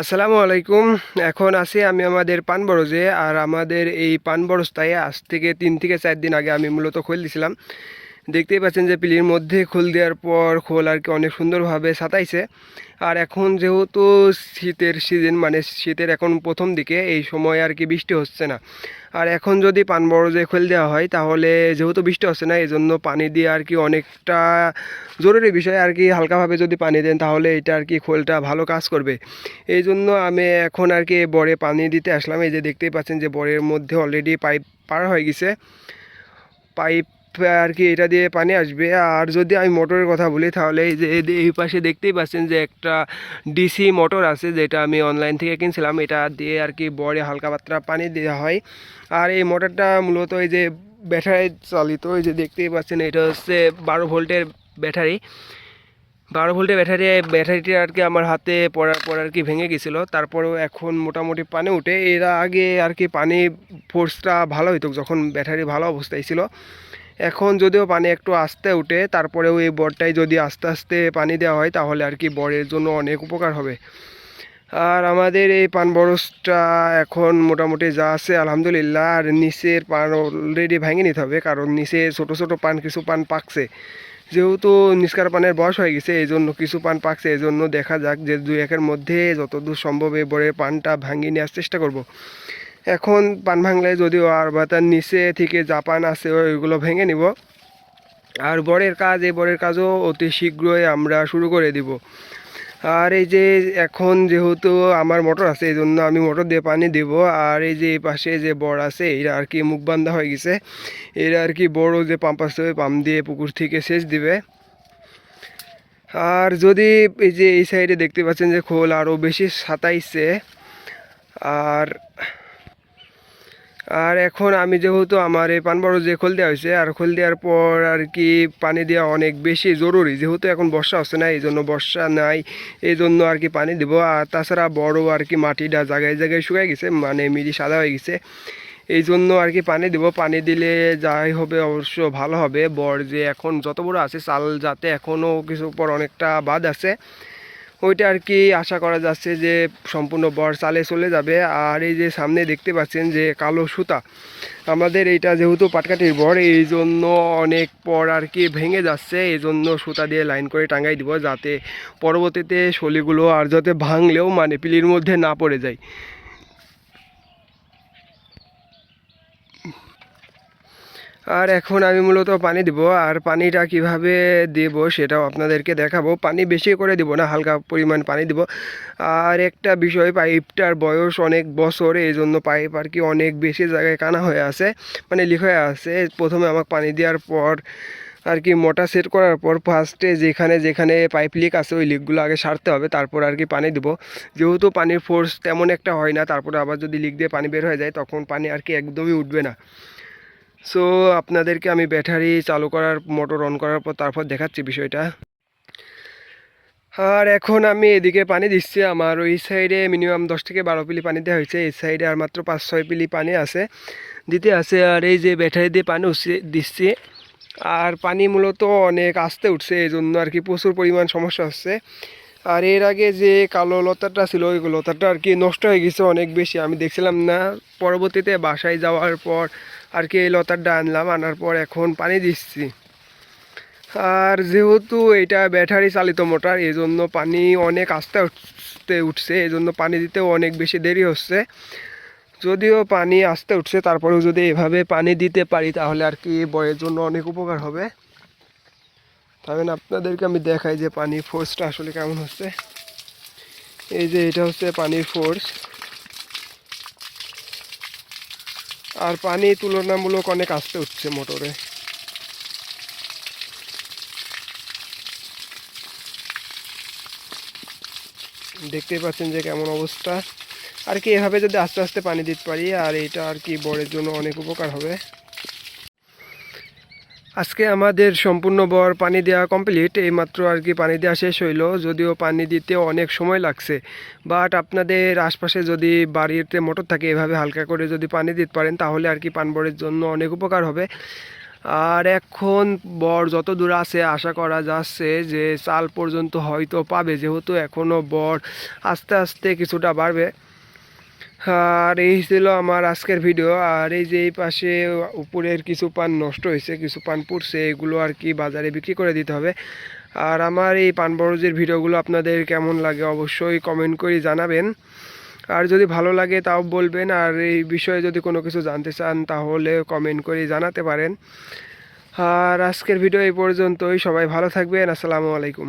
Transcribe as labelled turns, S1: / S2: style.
S1: আসসালামু আলাইকুম। এখন আছি আমি আমাদের পান বরজে আর আমাদের এই পান বরজটায় আজ থেকে তিন থেকে চার দিন আগে আমি মূলত খোল দিছিলাম। দেখতেই পাচ্ছেন যে পিলির মধ্যে খোল দেওয়ার পর খোল আর কি অনেক সুন্দরভাবে সাতাইছে। আর এখন যেহেতু শীতের সিজন মানে শীতের এখন প্রথম দিকে, এই সময় আর কি বৃষ্টি হচ্ছে না। আর এখন যদি পান বরজে খোল দেওয়া হয়, তাহলে যেহেতু বৃষ্টি হচ্ছে না এই জন্য পানি দিয়ে আর কি অনেকটা জরুরি বিষয় আর কি হালকাভাবে যদি পানি দেন, তাহলে এটা আর কি খোলটা ভালো কাজ করবে। এই জন্য আমি এখন আর কি বরে পানি দিতে আসলাম। এই যে দেখতেই পাচ্ছেন যে বরের মধ্যে অলরেডি পাইপ পার হয়ে গেছে। পাইপ আর কি এটা দিয়ে পানি আসবে। আর যদি আমি মোটরের কথা বলি, তাহলে এই যে এই পাশে দেখতেই পাচ্ছেন যে একটা ডিসি মোটর আছে, যেটা আমি অনলাইন থেকে কিনছিলাম। এটা দিয়ে আর কি বরে হালকা মাত্রা পানি দেওয়া হয়। আর এই মোটরটা মূলত এই যে ব্যাটারি চালিত, এই যে দেখতেই পাচ্ছেন, এটা হচ্ছে বারো ভোল্টের ব্যাটারি। বারো ভোল্টের ব্যাটারি ব্যাটারিটি আর কি আমার হাতে পড়ার পর আর কি ভেঙে গেছিল। তারপরেও এখন মোটামুটি পানি উঠে। এর আগে আর কি পানি ফোর্সটা ভালো হইতো, যখন ব্যাটারি ভালো অবস্থায় ছিল। এখন যদিও পানি একটু আস্তে উঠে, তারপরেও এই বরটায় যদি আস্তে আস্তে পানি দেওয়া হয়, তাহলে আর কি বরের জন্য অনেক উপকার হবে। আর আমাদের এই পান বরসটা এখন মোটামুটি যা আছে, আলহামদুলিল্লাহ। আর নিচের পান অলরেডি ভেঙে নিতে হবে, কারণ নিচে ছোট ছোট পান, কিছু পান পাকছে। যেহেতু নিষ্কার পানের বয়স হয়ে গেছে, এই জন্য কিছু পান পাকছে, এই জন্য দেখা যাক যে দুই একের মধ্যে যতদূর সম্ভব এই বরের পানটা ভাঙিয়ে নেওয়ার চেষ্টা করব। এখন পান ভাঙলে যদিও আর বা তার নিচে থেকে জাপান আছে, ওইগুলো ভেঙে নিব। আর বরের কাজ, এই বরের কাজও অতি শীঘ্রই আমরা শুরু করে দিব। আর এই যে এখন যেহেতু আমার মোটর আছে এই জন্য আমি মোটর দিয়ে পানি দেব। আর এই যে পাশে যে বড় আছে, এরা আর কি মুখ বান্ধা হয়ে গেছে। এরা আর কি বড় যে পাম্প আছে, ওই পাম্প দিয়ে পুকুর থেকে সেচ দিবে। আর যদি এই যে এই সাইডে দেখতে পাচ্ছেন যে খোল আরও বেশি সাতাইছে, আর আর এখন আমি যেহেতু আমার এই পান বড় যে খোল দেওয়া হয়েছে, আর খোল দেওয়ার পর আর কি পানি দেওয়া অনেক বেশি জরুরি। যেহেতু এখন বর্ষা হচ্ছে না এই জন্য বর্ষা নাই এই জন্য আর কি পানি দেবো। আর তাছাড়া বড় আর কি মাটিটা জায়গায় জায়গায় শুকায় গেছে মানে মিরি সাদা হয়ে গেছে। এই জন্য আর কি পানি দেবো। পানি দিলে যাই হবে, অবশ্য ভালো হবে। বর যে এখন যত বড় আছে, চাল যাতে এখনও কিছু পর অনেকটা বাদ আছে। ওইটা আর কি আশা করা যাচ্ছে যে সম্পূর্ণ বর চালে চলে যাবে। আর এই যে সামনে দেখতে পাচ্ছেন যে কালো সুতা, আমাদের এইটা যেহেতু পাটকাটির বর, এই জন্য অনেক পর আর কি ভেঙে যাচ্ছে। এই জন্য সুতা দিয়ে লাইন করে টাঙ্গাই দিব যাতে পরবর্তীতে শলিগুলো আর যাতে ভাঙলেও মানে পিলির মধ্যে না পড়ে যায়। আর এখন আমি মূলত পানি দিব, আর পানিটা কীভাবে দেব সেটাও আপনাদেরকে দেখাবো। পানি বেশি করে দিব না, হালকা পরিমাণ পানি দিব। আর একটা বিষয়, পাইপটার বয়স অনেক বছর এই জন্য পাইপ আর কি অনেক বেশি জায়গায় কানা হয়ে আছে মানে লিক হয়ে আছে। প্রথমে আমাকে পানি দেওয়ার পর আর কি মোটা সেট করার পর ফার্স্টে যেখানে যেখানে পাইপ লিক আছে, ওই লিকগুলো আগে সারতে হবে, তারপর আর কি পানি দেবো। যেহেতু পানির ফোর্স তেমন একটা হয় না, তারপরে আবার যদি লিক দিয়ে পানি বের হয়ে যায়, তখন পানি আর কি একদমই উঠবে না। সো আপনাদেরকে আমি ব্যাটারি চালু করার মোটর অন করার পর তারপর দেখাচ্ছি বিষয়টা। আর এখন আমি এদিকে পানি দিচ্ছি, আমার ওই সাইডে মিনিমাম দশ থেকে বারো পিলি পানি দেওয়া হয়েছে। এই সাইডে আর মাত্র পাঁচ, ছয় পিলি পানি আছে, দিতে আছে। আর এই যে ব্যাটারি দিয়ে পানি উঠছে দিচ্ছি, আর পানি মূলত অনেক আস্তে উঠছে, এই জন্য আর কি প্রচুর পরিমাণ সমস্যা হচ্ছে। আর এর আগে যে কালো লতাটা ছিল ওই লতাটা আর কি নষ্ট হয়ে গেছে অনেক বেশি। আমি দেখছিলাম না, পরবর্তীতে বাসায় যাওয়ার পর আর কি এই লতারটা আনলাম, আনার পর এখন পানি দিচ্ছি। আর যেহেতু এটা ব্যাটারি চালিত মোটর এই জন্য পানি অনেক আস্তে উঠতে উঠছে এই জন্য পানি দিতেও অনেক বেশি দেরি হচ্ছে। যদিও পানি আস্তে উঠছে, তারপরেও যদি এভাবে পানি দিতে পারি, তাহলে আর কি বয়ের জন্য অনেক উপকার হবে। তাহলে আপনাদেরকে আমি দেখাই যে পানির ফোর্সটা আসলে কেমন হচ্ছে। এই যে এটা হচ্ছে পানির ফোর্স আর পানি তুলনামূলক অনেক আস্তে উঠছে মোটরে। দেখতেই পাচ্ছেন যে কেমন অবস্থা। আর কি এভাবে যদি আস্তে আস্তে পানি দিতে পারি, আর এটা আর কি বরের জন্য অনেক উপকার হবে। আজকে আমাদের সম্পূর্ণ বর পানি দেওয়া কমপ্লিট এইমাত্র আর কি পানি দেওয়া শেষ হইল, যদিও পানি দিতে অনেক সময় লাগছে। বাট আপনাদের আশপাশে যদি বাড়িতে মোটর থাকে, এভাবে হালকা করে যদি পানি দিতে পারেন, তাহলে আর কি পানবরের জন্য অনেক উপকার হবে। আর এখন বর যত দূর আছে, আশা করা যাচ্ছে যে চাল পর্যন্ত হয়তো পাবে, যেহেতু এখনও বর আস্তে আস্তে কিছুটা বাড়বে। আর এই ছিল আমার আজকের ভিডিও আর এই যে এই পাশে উপরের কিছু পান নষ্ট হয়েছে, কিছু পান পুড়ছে, এগুলো আর কি বাজারে বিক্রি করে দিতে হবে। আর আমার এই পান বরজের ভিডিওগুলো আপনাদের কেমন লাগে অবশ্যই কমেন্ট করে জানাবেন। আর যদি ভালো লাগে তাও বলবেন, আর এই বিষয়ে যদি কোনো কিছু জানতে চান তাহলে কমেন্ট করে জানাতে পারেন। আর আজকের ভিডিও এই পর্যন্তই, সবাই ভালো থাকবেন, আসসালামু আলাইকুম।